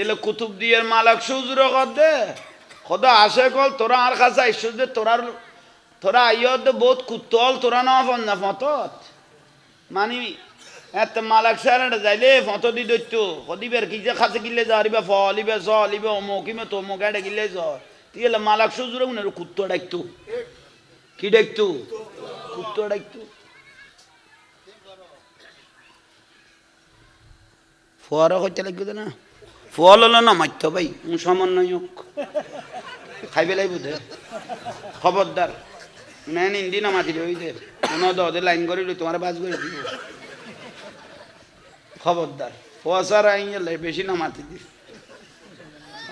এলে কুতুব দিয়ে মালাক সুজুর দে। খোদা আসে কল, তোরা আর কাছে আইসো যে তোরার, তোরা আইয় দে বহুত কুতল, তোরা না ফন না ফতত। মানি, এত মালাক সারা যাইলে ফটো দি দৈত্য। কদিবের কি যে খাসে গিলে যা, আরিবা ফলিবে জ লিবে অমুক, ইমে তো অমুক এটা গিলে জ তিয়েলে মালাক সুজুর উনি কুত্তো ডাকতো কি ডাকতো কুত্তো ডাকতো ফোয়ারা করতে লাগবে না? ফল হলো না মারত ভাই সমন্বয়ক খাইবে লাগবে দে খবরদার। নেন ইন্দি না মাতি ওই দে কোনো দে লাইন করে তোমার বাজ করে দিব। খবরদার। ফসার আইন বেশি না মাতি দি।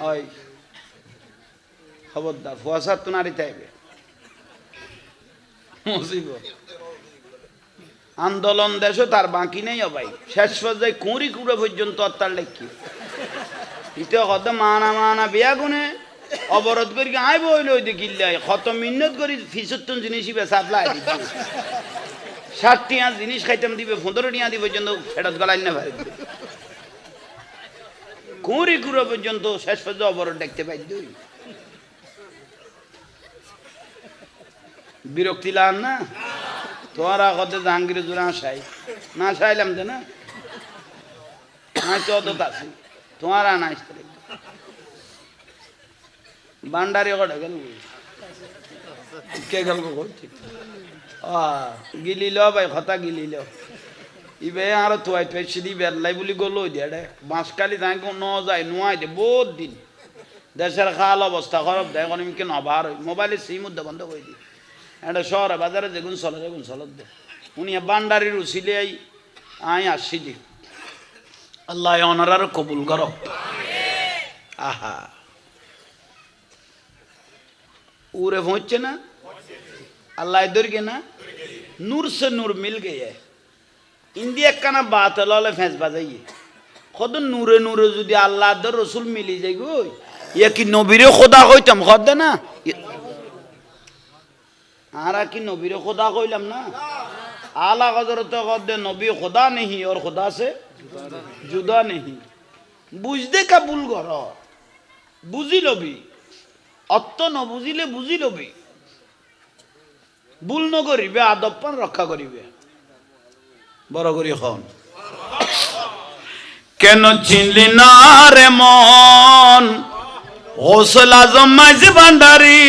ওই, খবরদার। ফসার তো নারী চাইবে আন্দোলন দেশও তার বাকি নেই ভাই। শেষ পর্যায়ে কুঁড়ি কুড়ে পর্যন্ত তার লেখি। ইতে কত মানা মানা বিয়া গুনে অবরোধ করি আই বইল ওই গিল্লাই কত মিন্নত করি ফিসত্তন জিনিস সাপ্লাই দিতে ষাট টিয়া জিনিস খাইতাম দিবে পনেরো টিয়া দিবে পর্যন্ত ফেরত গলাই না ভাই কুঁড়ি কুড়ো পর্যন্ত শেষ পর্যন্ত অবরোধ দেখতে পাই দুই বিরক্তি লান না? তোমার আগতে জাহাঙ্গীর জোড়া সাই না সাইলাম তো না? নাই তো অত আছি তোমার আনাইস বান্ডারি কটা গেল কে গেল ল ভাই খতা গিলি ল। ইবে আর তোয়াই তোয়াই সিঁড়ি বেরলাই বলি গলো দিয়ে রে বাঁশকালি তাই ন যায় নোয়াই দে বহুত দিন। দেশের খাল অবস্থা খারাপ দেয় এখন আমি কেন আবার মোবাইলে সিম উদ্যা বন্ধ করে দিই একটা শহরে বাজারে যেগুন চলে যেগুন চলত দে। উনি বান্ডারির উচিলে আই আই আসছি দি। আল্লাহ অনারার কবুল কর। আহা। উরে পৌঁছছে না? আল্লাহ দরকে না? নূর সে নূর মিল গয়ে। ইন্দিয়া কানা বাত ললে ফেঁস বাজাইয়ে। কত নূরে নূরে যদি আল্লাহ রসুল মিলি যাই গো, ইয়া কি নবীরে খোদা কইতাম? খদ না? আর কি নবীরে খোদা কইলাম না? আলা হজরত নবী খোদা নেহি, ওর খোদা সে জুদা নেহি। বুঝতে কাবুল কর বুঝি লবি। অত্ত ন বুঝিলে বুঝি লবি। ভুল নকরিবে আদপ্পান রক্ষা করিবে। বড় করি হন। কেন চিনলি না রে মন? হোসল আজম মাঝি ভান্ডারি।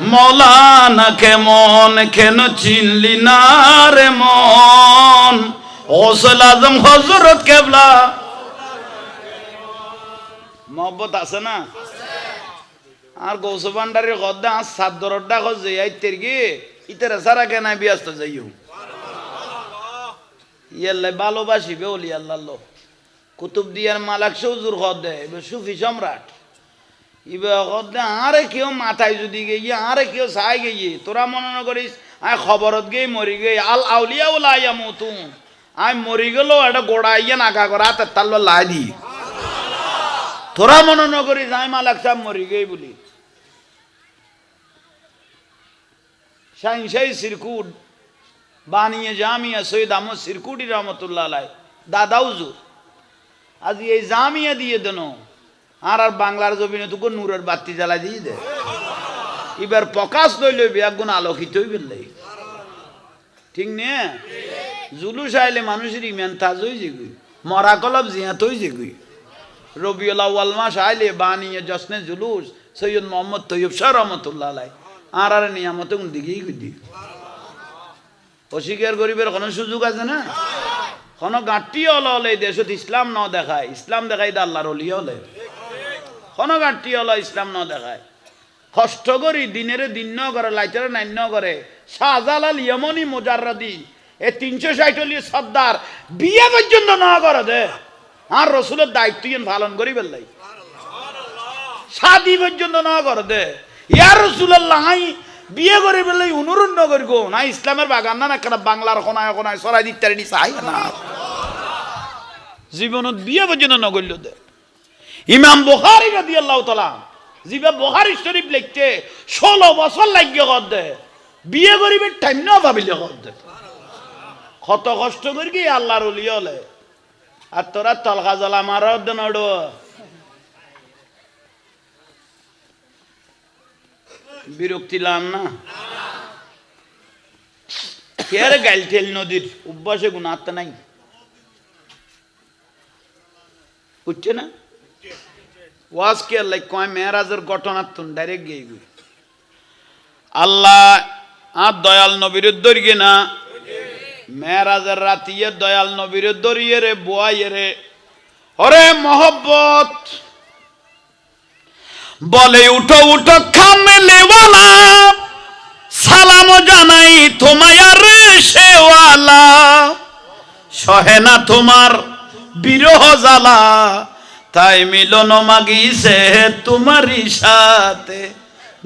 মৌলানা কেমন? কেন চিনলি না রে মন? হোসল আজম হজরত কেবলা। মহব্বত আছে না? আর গৌস ভান্ডারের গদ্দা আর সাদ্দরড্ডা খোঁজে আইতের কি? ইতারা সারা কেনা ব্যস্ত যাইও। ইয়াল্লাই ভালোবাসিবে ওলি আল্লাহ কুতুব দিয়ার মালাক সৌজুর খদ দেয় এবার সুফি সম্রাট। এবার খদ দে আরে কেউ মাথায় যদি গিয়ে আরে কেউ চাই গিয়ে তোরা মনে করিস, আয় খবরত গিয়ে মরি গই, আল আউলিয়া ওলা আইয়া মতুন। আয় মরি গেল এটা গোড়া ইয়ে নাকা করা, হাতে তাল্ল লাই দি। তোরা মনে না যাই মালাক সাহেব মরি গই বলি। শাহী সিরকুট, বানিয়ে জামিয়া সৈয়দ আহমদ সিরকুটি রহমতুল্লাহ আলাই দাদা হুজুর, আজ এই জামিয়া দিয়ে দেন, আর আর বাংলার জমিনে তো নূরের বাতি জ্বালা দিয়ে দে। এবার প্রকাশ লইলে বিয়াগুণ আলোকিত হইবেন ঠিক নে? জুলুস আইলে মানুষের ইমান তাজ হয়ে যেগুই মরা কলব জিয়াত হয়ে যেগুই রবিউল আউ্য়াল মাস আইলে বানিয়ে জসনে জুলুস, সৈয়দ মোহাম্মদ তৈয়ব শাহ রহমতুল্লাহ আলাই। আর আর নিয়ামত দিকেই গুদি অস্বীকার গরিবের কোনো সুযোগ আছে না? কোনো গাঁটি হল হলে দেশত ইসলাম ন দেখায়। ইসলাম দেখাই দা আল্লাহর অলি হলে। কোনো গাঁটি হল ইসলাম ন দেখায়। কষ্ট করি দিনের দিন ন করে, লাইটারে নাইন ন করে। শাহজালাল ইয়মনি মোজারদি এ তিনশো ষাটলি সর্দার। বিয়ে পর্যন্ত ন করে দে। আর রসুলের দায়িত্ব পালন করি বেলাই শাদি পর্যন্ত ন করে দে। ইয়ার রসুল্লাহ বিয়ে করে বেলাই অনুরোধ নগর গো। না ইসলামের বাগান, না একটা বাংলার কোনায় কোনায় সরাই দিতে চাই না। জীবনত বিয়ে পর্যন্ত নগরল দে। ইমাম বুখারি রাদি আল্লাহ তালা জিবা বুখারি শরীফ লিখতে ষোলো বছর লাগিয়ে কর দে। বিয়ে করিবে টাইম না ভাবিলে কর দে। কত কষ্ট করি আল্লাহর উলিয়লে আর তোরা তলকা জলা মারার নড়। বিরক্তি লান না। ফের গাইল ঠেল নদীর? অভ্যাসে গুণাতে নাই। বুঝছে না? ওয়াজ কে আল্লাহ কয়, মেয়েরাজের ঘটনার তুন ডাইরেক্ট গিয়ে আল্লাহ আর দয়াল নবীর দৈর্ঘ্য না মেয়েরাজের রাতিয়ে দয়াল নবীর দরিয়ে রে, বোয়াইয়ে রে। ওরে মোহব্বত। বলে, উঠো উঠো, খামেলেওয়ালা। সালাম জানাই তোমার সেওয়ালা। সহে না তোমার বিরহ জ্বালা। তাই মিলন মাগিছে তোমারই সাথে।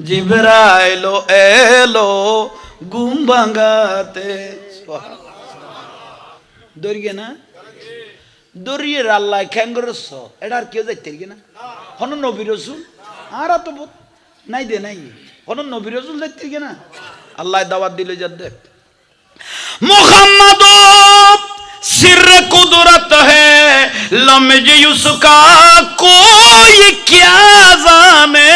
জিবরাইলো এলো গুম ভাঙাতে। দরিয়ে না দরিয়ে আল্লাহ খ্যাঙ্গরস এটা আর কেউ যাইতে না হন নবী রসুল আর তো বোধ নাই দে নাই হন নবী রসুল যাইতে না আল্লাহ দাওয়াত দিলে যা দেখ মোহাম্মদ सिर कुदरत है लमज उसका कोई क्या जाने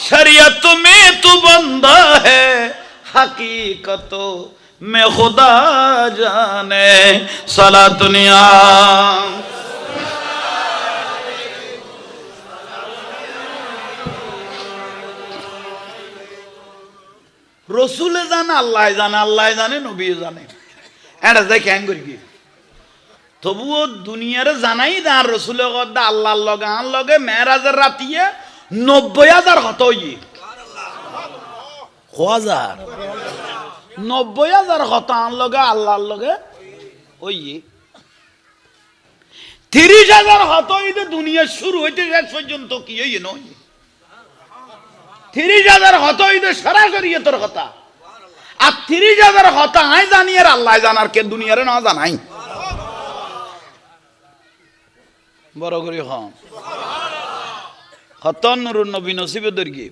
शरीयत में तू बंदा है हकीकत میں خدا جانے سلا دنیا রসুলে জানে, আল্লাহ জানে আল্লাহ জানে নবী জানে। এটা যাই ক্যাং করি তবুও দুনিয়ারে জানাই দা, আর রসুলের কথা আল্লাহর লগে আর লগে মেয়েরাজের রাতিয়ে নব্বই হাজার হত হাজার? নব্বই হাজার কত আন লগে, আল্লাহর লগে ওই তিরিশ হাজার হত ইতে দুনিয়া শুরু হইতে শেষ পর্যন্ত কি ওই নয়। তিরিশ হাজার কত ইতে সরাসরি তোর কথা। আর তিরিশ হাজার কথা আই জানি আর আল্লাহ জানার কে দুনিয়ারে না জানাই। বড় করে হন হতন নবী নসিবে দর্গি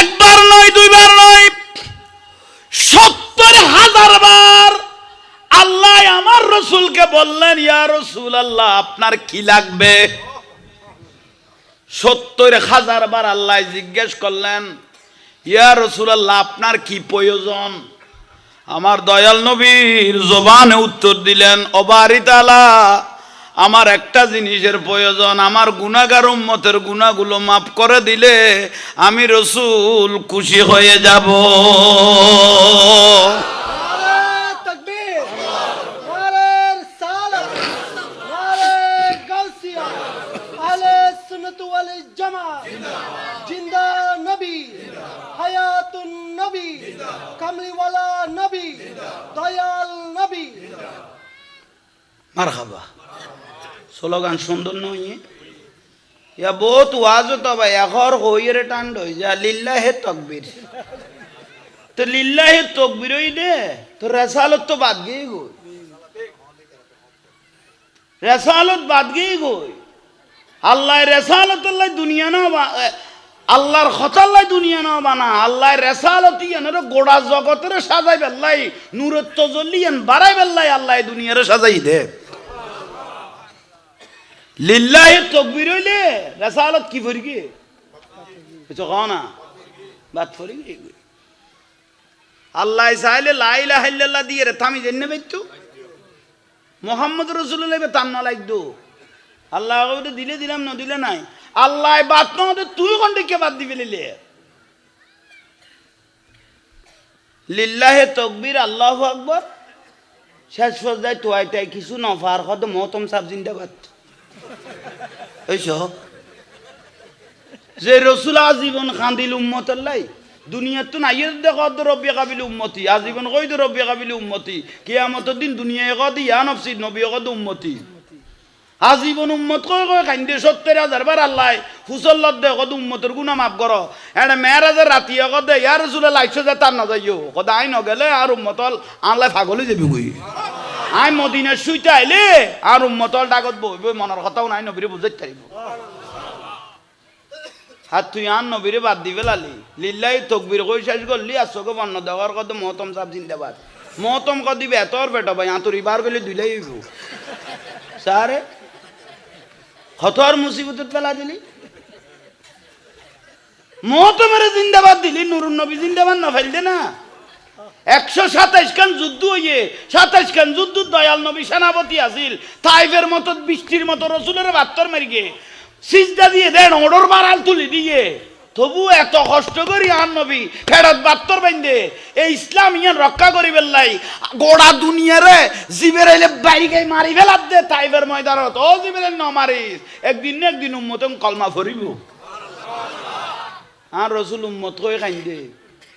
একবার নয় দুইবার নয় সত্তর হাজার বার আল্লাহ আমার রসুলকে বললেন, ইয়া রসুল আল্লাহ আপনার কি লাগবে? সত্তর হাজার বার আল্লাহ জিজ্ঞেস করলেন, ইয়া রসুল আল্লাহ আপনার কি প্রয়োজন? আমার দয়াল নবীর জবানে উত্তর দিলেন, অবারিতালা আমার একটা জিনিসের প্রয়োজন আমার গুণাগার উম্মতের গুণাগুলো মাফ করে দিলে আমি রসুল খুশি হয়ে যাব। নারে স্লোগান সুন্দর নয় ইয়া বহুত ওয়াজ তো ভাই এখর হইরে টান্ড হই যা, লিল্লাহে তকবীর। তো লিল্লাহে তকবীর হই দে, তো রেসালত তো বাদ গই গই। রেসালত বাদ গই গই। আল্লাহ রেসালত আল্লাহ দুনিয়া না আল্লাহর খতাল্লাই দুনিয়া না বানা, আল্লাহ রেসালতি এনারে গোড়া জগতের সাজাই বেল্লাই নূরের তজল্লি এন বাড়াই বেল্লাই আল্লাহ দুনিয়ারে সাজাই দে। লিল্লাহি তকবির হইলে রেসালত কি ফরি কি কও না? বাত ফরি কি আল্লাহ চাইলে লাইলা হাইল্লাল্লাহ দিয়ে রে থামি জেনে বাইতু মোহাম্মদ রসুল্লাহ তার না লাগতো? আল্লাহ দিলে দিলাম, না দিলে নাই। আল্লাহ বাদ না তুই কোনটা কে বাদ দিবি লিলে? লিল্লাহে তকবির, আল্লাহ আকবর। শেষ পর্যায়ে তোয়াই তাই কিছু নফার কত মহতম সাব জিন্দাবাদ। যে রসুল আজীবন খান্দিল উম্মত লাই দুনিয়ার তো নাই দেখ কাবিল উম্মতি, আজীবন কই তো রব্বি কাবিল উম্মতি? কিয়ামতের দিন দুনিয়ায় কদ ইয়া নফসি, নবী কদ উম্মতি। আজীবন উম্মত কই কই কান্দে, সত্তর হাজার বার আল্লাহ দে কদ উম্মতের গুণা মাফ কর। এটা মেয়েরাজের রাতি কদ ইয়ার রসুলে লাইছো যে তার না যাইও আর যাবি কই। আই মদিনা শুইতে আইলে আর উম্মতল ডাকত বইব মনের কথাও নাই, নবীরে বুঝাইতে পারিব আর তুই আন, নবীরে বাদ দিবে লালি লিল্লাই তকবির কই শেষ করলি, আর চোখে বন্ন দেওয়ার কত মহতম সাপ জিন্দাবাদ। মহতম কদ দিবে? এতর বেটা ভাই, আঁতুর ইবার গেলে দুইলাই হইব। সারে, কত আর মুসিবতত পেলা দিলি? মহতমের জিন্দাবাদ দিলি, নুরুন নবী জিন্দাবাদ না ফেলতে না। একশো সাতাইশ খান যুদ্ধ হইয়ে, সাতাইশ খান যুদ্ধ, দয়াল নবী সেনাপতি আছিল। তাইফের মতো বৃষ্টির মতো রসুলের বাত্তর মেরিগে। সিজদা দিয়ে দেন ওডর মারাল তুলি দিয়ে। তবু এত কষ্ট করি আর নবী, ফেরত বাত্তর বাইন্দে এই ইসলাম ইয়ান রক্ষা করি বেল্লাই গোড়া দুনিয়ারে জিবের এলে বাইরে মারি ফেলাত দে তাইফের ময়দানত। ও জিবের ন মারিস একদিন একদিন উম্মতন কলমা ফরিব আর রসুল উম্মত হয়ে কান্দে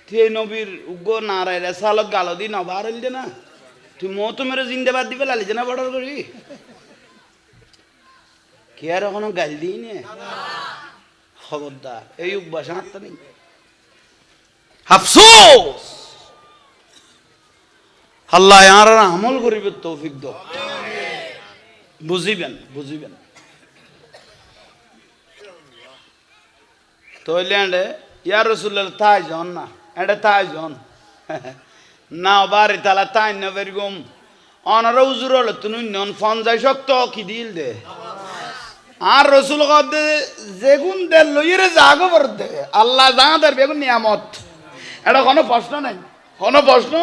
তুই নবীর উগ্র নারায় রে সালক গালো দি নবার হইলে না তুই মো তো মেরে জিন্দাবাদ দিবে লালিছে না বর্ডার করি। কে আর এখনও গাল দিই নে? খবরদার, এই অভ্যাস তো নেই। আফসোস! আল্লাহ আর আমল করিবে তৌফিক দ বুঝিবেন বুঝিবেন। তৈল্যান্ডে ইয়ার রসুল্লার তাই জন না। এটা তাই জন না বাড়ি তালা তাই না বেরগম অনারা উজুর হলো তুমি নন ফন যাই শক্ত কি দিল দে আর রসুল কদে যেগুন দে লইরে জাগো বর দে আল্লাহ যা দের বেগুন নিয়ামত এটা কোনো প্রশ্ন নাই কোনো প্রশ্ন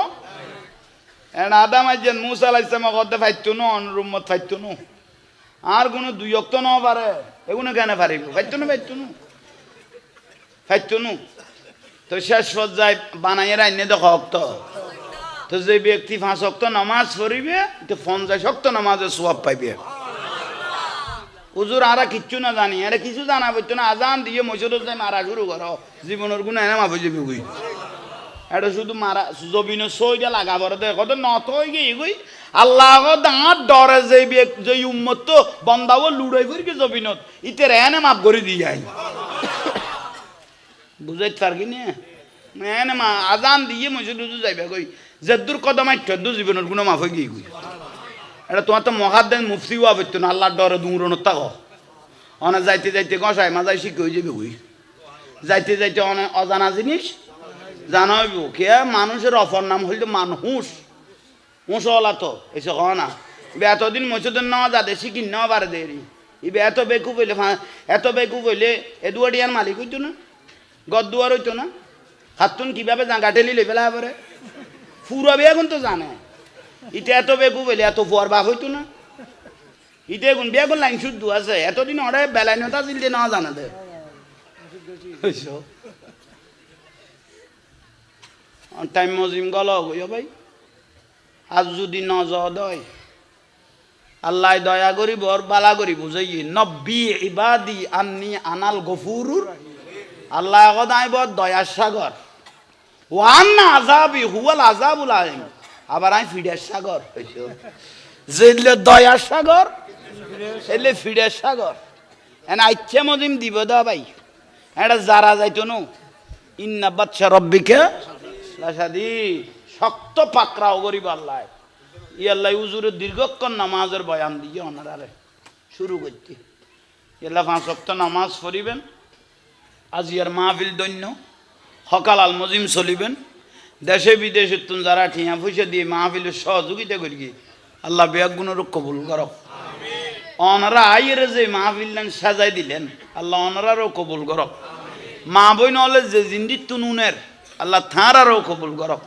এটা আদাম আইজেন মুসা আলাইসামা কদে ফাইতো নো অনুরুমত ফাইতো নো আর কোনো দুই অক্ত ন পারে এগুলো কেন পারিব ফাইতো নো ফাইতো নো ফাইতো নো তো শেষ পর্যায়ে বানাইয়ে রাইনে দেখো অক্ত তো যে ব্যক্তি পাঁচ অক্ত নামাজ পড়িবে, তো ফোন পঞ্চাশ অক্ত নামাজের সোয়াব পাইবে। হুজুর আরা কিচ্ছু না জানি, আরে কিছু জানা বলতো না, আজান দিয়ে মসজিদ যাই মারা শুরু করো জীবনের গুণ এনে মাফে যাবি গই এটা শুধু মারা জবিন সইটা লাগা বড় দে কত নত হয়ে গিয়ে গই আল্লাহ দাঁত ডরে যে যে উম্মত তো, বন্দাও লুড়াই করি জবিনত ইতে এনে মাফ করে দিয়ে যাই বুঝাইতে পারবি না এনে মা, আজান দিয়ে মসজিদ যাইবে কই যেদূর কদম আইট জীবনের গুণ মাফ গিয়ে গই এটা তোমার তো মহাদ্দেন মুফতি হওয়া পড়তো না আল্লাহর ডরে দূরণত থাক। অনে যাইতে যাইতে গসাই মাজাই শিখে হয়ে যাবে ওই যাইতে যাইতে অনে, অজানা জিনিস? জানা হইব। কে মানুষের অফর নাম হইল মানুষ হুঁস হলা তো, এসে হ না। এতদিন মসজিদের নেওয়া যাতে শিখি নেওয়া পারে দেরি এত বেকু বইলে এত বেকু বইলে এ মালিক হইতো না। গদ দুয়ার হইতো না? হাতুন কীভাবে জাঙ্গা ঠেলি লই ফেলা পরে ফুরা বিয়া কিন্তু জানে। ইটা এত বেগু বলে এত ফুয়ার বাপ হইতো না? ইটা এখন বেগুন লাইন শুদ্ধ আছে। এতদিন ওরে বেলাইন তা চিলতে না জানা দে। টাইম মজিম গল গইও ভাই। আজ যদি ন দয় আল্লাহ দয়া করি বর বালা করি বুঝাই নব্বি ইবাদি আন্নি আনাল গফুরুর আল্লাহ দয়ার সাগর। ওয়ান আজাবি, হুয়াল আজাবুল আলিম আবার আমি ফিডের সাগর যেলে দয়ার সাগর এলে ফিডের সাগর। এনে আইচ্ছে মজিম দিব দা ভাই। এটা যারা যাইতো নো, ইন্না বাচ্চা রব্বিকে লাসাদি শক্ত পাকড়াও করিব আল্লাহ। ই আল্লাহ উজুরে দীর্ঘক্ষণ নামাজের বয়ান দিয়ে ওনারারে শুরু করতে। এলা পাঁচ অক্ত নামাজ পড়িবেন। আজিয়ার মাহফিল দৈন্য। সকাল আল মজিম চলিবেন। দেশে বিদেশে তুন যারা ঠিয়া পয়সা দিয়ে মাহফিলের সহযোগিতা করি আল্লাহ বেগুনের কবুল করো। অনারা আইয়ের যে মাহফিল সাজাই দিলেন, আল্লাহ অনারারও কবুল করো। মা বই নহলে যে জিন্দি তুনুনের আল্লাহ থাঁরারও কবুল করো।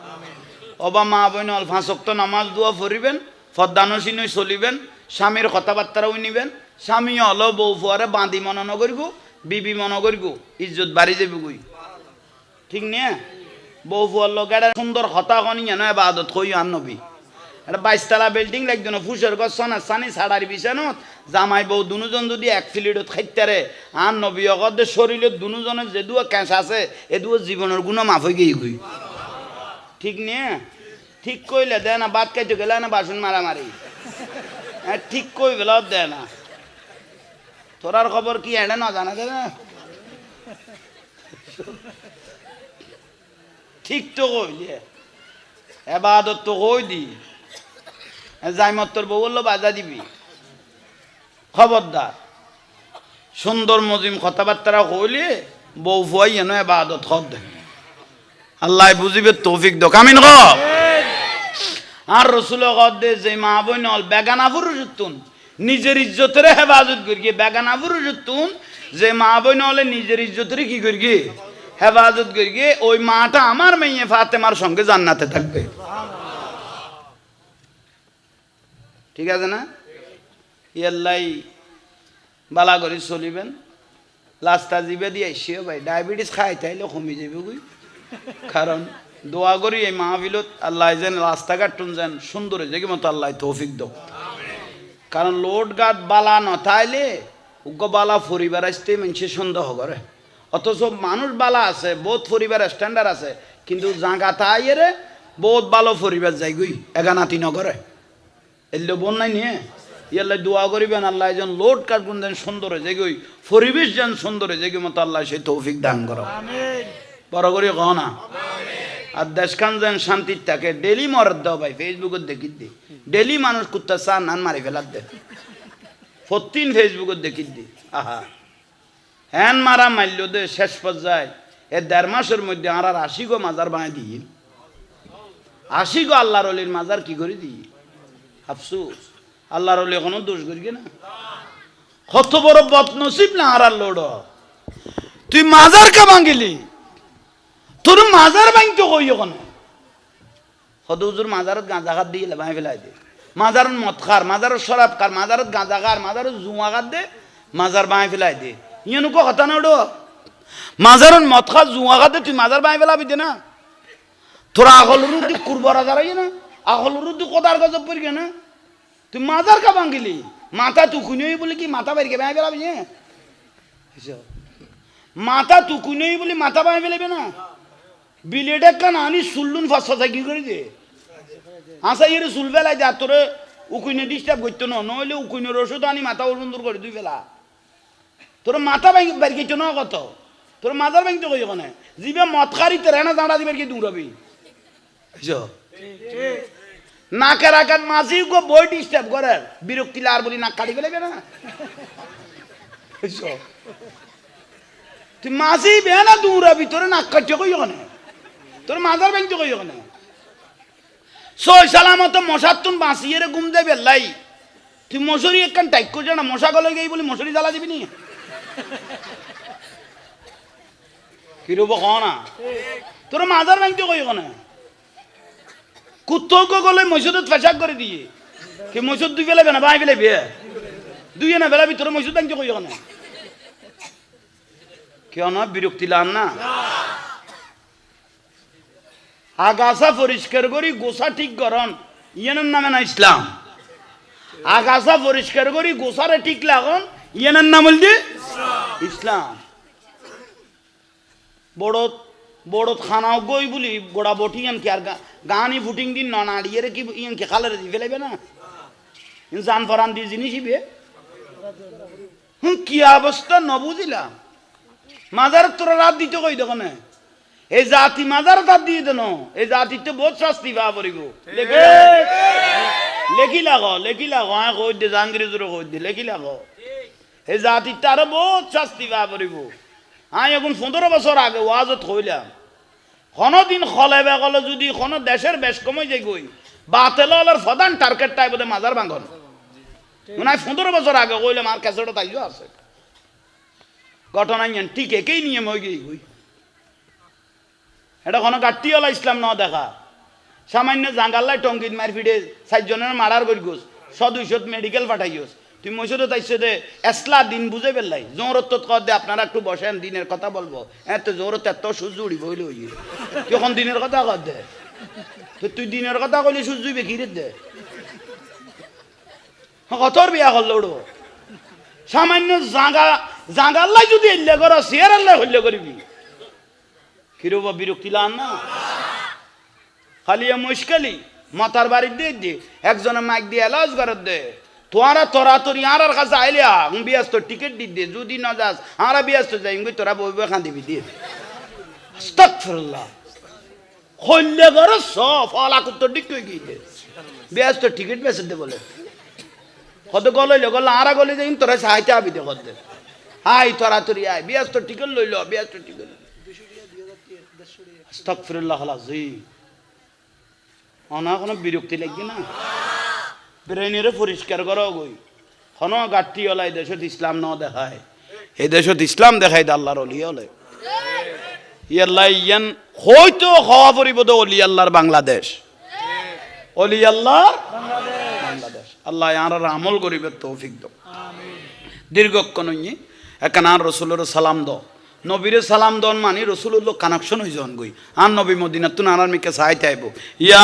অবা মা বই নহল ফাঁসক্ত নামাজ দোয়া ফরিবেন ফদ্দানসিন চলিবেন, স্বামীর কথাবার্তারাও নিবেন স্বামী হলো বউ ফুয়ারে বাঁধি মনে নকরিব বিবি মনে করিব, ইজ্জত বাড়ি যাবি গই ঠিক নিয়ে বউ ফুয়ার লোক একটা সুন্দর হতা কনি যেন এবাদত কই আন নবী। একটা বাইশতলা বিল্ডিং লাগতো না, ফুসের গছ সনা ছাড়ার বিছানত। জামাই বউ দুজন যদি এক ফিলিটত খাইতারে আন নবী অগদে শরীরের দুজনের যে দুয়া ক্যাঁচ আছে, এ দুয়া জীবনের গুণ মাফ হয়ে গিয়ে গই ঠিক নিয়ে ঠিক কইলে দেয় না বাদ খাইতে গেলে না বাসন মারামারি। হ্যাঁ ঠিক কই বেলা দেয় না। তোরার খবর কি এনে না জানা দে না ঠিক তো কইলে। এবাদত তো কই দি জাইমত তোর বউ বলল বাজা দিবি। খবরদার। সুন্দর মজিম কথাবার্তা কইলে বউ ফুয়াই যেন এবাদত হদ দে আল্লাহ বুঝিবে তৌফিক দো কামিন আর রসুল দে যে মা বই নল বেগানা পুরুষ তুন নিজের ইজ্জতের হেফাজত করি বেগানা পুরুষ তুন, যে মা বই নহলে নিজের ইজ্জতের কি করি হেফাজত করি ওই মাটা আমার মেয়ে ফাতেমার সঙ্গে জান্নাতে থাকবে। ঠিক আছে না? ইয়াল্লাই বালা করে চলিবেন। লাস্তা জিবে দিয়ে এসিও ভাই, ডায়াবেটিস খাই তাইলে কমি যাবে গুই কারণ দোয়া করি এই মাহফিলত আল্লাহ যেন রাস্তাঘাট টুন যেন সুন্দর হয়ে যায় মতো আল্লাহ তৌফিক দাও। কারণ লোড গাট বালা নথাইলে উগ্র বালা পরিবার আসতে মানুষে সন্দেহ করে। অথচ মানুষ বালা আছে বহুত পরিবার স্ট্যান্ডার্ড আছে কিন্তু জাগা তাইরে বহুত ভালো পরিবার যাই গুই এগানাতি নগরে। এলে বোন নাই নিয়ে ইয়াল্লা দোয়া করিবেন আল্লাহ যেন লোড কাটগুন যেন সুন্দর হয়ে যাই পরিবেশ যেন সুন্দর হয়ে যাই মতো আল্লাহ সেই তৌফিক দান করো। বড় করে কহ না? আর দেশখান যেন শান্তির থাকে। ডেলি মরদ দাও ভাই ফেসবুকত দেখি দি। ডেলি মানুষ কুত্তা চা নান মারি ফেলার দে। প্রতিদিন ফেসবুকত দেখি দি। আহা। হ্যান মারা মারল দে, শেষ পর্যায়ে। এ দেড় মাসের মধ্যে আর আশি গো মাজার বানাই দিই আশি গো আল্লাহর অলির মাজার কি করে দিই? আফসুস। আল্লাহর অলি এখনও দোষ করি না? কত বড় বদনসিব না আর লোড। তুই মাজার কা ভাঙিলি? তোর মাজার ভাঙতে কই ওখানে সদুজুর মাজারত গাঁজা খাত দিয়ে লেবাই ফেলাই দে মাজারত মদ খার মাজারত শরাব খার মাজারত গাঁজা খার মাজারত জুয়া খাত দে মাজার বাঁই ফেলাই দে ইয়েনো কো কথা না মাজারত মদ খার জুয়া খাত দে তুই মাজার বাঁই ফেলাবি দে না। তোরা আগলুর দি কুরবরা দাঁড়াই না। আগলুর দি কোদার গজব পড়ি না। তুই মাজার কা ভাঙিলি? মাথা তুকুনই বলে কি মাথা বাইরে বাঁই ফেলাবি হ্যাঁ মাথা তুকুনই বলে মাথা বাঁই ফেলাবে না। বিলেট একটা আনি সুল্লুন ফাঁসা থাকি করে দে। হাসা ইয়ে চুল বেলাই যা, তোরে উকুইনে ডিস্টার্ব করতো না, নইলে উকুইনের ওষুধ আনি, মাথা সুন্দর করে দুই বেলা। তোর মাথা ভাঙি বাড়িয়েছ না কত? তোর মাথার ভাঙতে কই ওখানে? জিবে মদ খারি, তোর হেনা দাঁড়া দিবার কি দৌড়াবি নাকের আকার মাঝি গো, বই ডিস্টার্ব করে। বিরক্তি আর বলি নাক কাটি ফেলেবে না? তুই মাঝি বে না দৌড়াবি, তোর নাক কাটছে কই ওখানে? তোর মাজার ব্যাংক কই ওখানে? সই সালামত মশার তুন বাঁচিয়ে রে ঘুম দেবে, লাই। তুই মশুরি একখান টাইক করছে না, মশা গলে গেই বলি মশুরি জ্বালা দিবি নি? কিরব ক না তোর মাজার ব্যাংক কই ওখানে? কুত্তক গলে মসজিদত ফেসাক করে দিয়ে? কি মসজিদ দুই ফেলাবে না বাই ফেলাবি দুই না ফেলাবি তোর মসজিদ ব্যাংক কই ওখানে? কেউ না বিরক্তি লাম না? আগাছা পরিষ্কার করি গোসা ঠিক করন ইয়েনের নামে না ইসলাম আগাছা পরিষ্কার করি গোসারে ঠিক লাগন ইয়েনের নাম হল ইসলাম বড় বড় খানাও গই বলি গোড়া বটি কি আর গানি ফুটিং দিন না নাড়িয়ে কি ইয়ান কি খালে দি ফেলাইবে না। জান ফরান দিয়ে জিনিস ইবে হুম, কি অবস্থা ন বুঝিলাম মাজার তোরা রাত দিতে কই দোকানে এই জাতি মাজার তার দিয়ে দেন। এই জাতিতে বহুত শাস্তি পা পড়িব। লেখি লাগ লেখি লাগ হ্যাঁ কই দে জাহাঙ্গীর জোরে কই দে। লেখি লাগ এই জাতিতে আরও বহুত শাস্তি পা পড়িব। হ্যাঁ এখন পনেরো বছর আগে ওয়াজত হইলাম কোনো দিন খলেবে গলে যদি কোনো দেশের বেশ কমে যাই গই বাতেল হলার প্রধান টার্গেটটাই বোধহয় মাজার ভাঙন মানে পনেরো বছর আগে কইলাম, আর ক্যাসেটও তাইও আছে। ঘটনা ঠিক একই নিয়ম হয়ে গিয়ে এটা কোনো গাট্টিওয়ালা ইসলাম ন দেখা। সামান্য জাঙ্গাল্লাই টঙ্গিত মার ফিডে চারজনের মারার করি গোস সদুইশত মেডিকেল পাঠাই গোস। তুই মসজিদে তাইছে দে, এসলা দিন বুঝে পেলাই জোরত কর দে, আপনারা একটু বসেন, দিনের কথা বলব। এত জোরত এত সূর্য উড়িব হইলে ওই তুই এখন দিনের কথা কর দে। তো তুই দিনের কথা কইলে সূর্য বেশি দে? কতর বিয়া করল ওড়ো সামান্য জাগা জাগাল্লাই যদি এল্লে কর সিয়ার আল্লাহ হইলে করবি। কিরব বিরক্তি লান না? খালি মুশকিলি মাতার বাড়ি দিয়ে দে একজনে মাইক দিয়ে এলাজ করত দে। তোরা তোরা তোর আর কাছে আইলে আমি বিয়াস্ত টিকিট দি দে, যদি না যাস আরা বিয়াস্ত যাই তোরা বই বই খান দিবি দিয়ে আস্তাগফিরুল্লাহ হইলে কর সব ফলা কুত্ত ডিক গিয়ে বিয়াস্ত টিকিট বেসে দে বলে। কত গল হইলে, গল আরা গলে যাই তোরা সাহায্য আবি দে কত হাই তোরা তোরি আয়, বিয়াস্ত টিকিট লইল, বিয়াস্ত টিকিট। অনা কোনো বিরক্তি লাগবে না? ব্রেনেরে পরিষ্কার করো গই কোনো গাঠি ওলা এই দেশত ইসলাম ন দেখায়। এই দেশত ইসলাম দেখায় দে আল্লাহর অলি হলে। ইয়াল্লাহ ইয়ান হয়তো হওয়া পরিবদ অলি আল্লাহর বাংলাদেশ। অলি আল্লাহর বাংলাদেশ। আল্লাহ আর আমল করিবে তৌফিক দীর্ঘক্ষণ একান আর রসুলের সালাম দ। নবীরে সালাম দন মানি রসুল্লাহ কানেকশন হয়ে যান গই। আর নবী মদিনা তুন আর মিকে সাহায্য আইব। ইয়া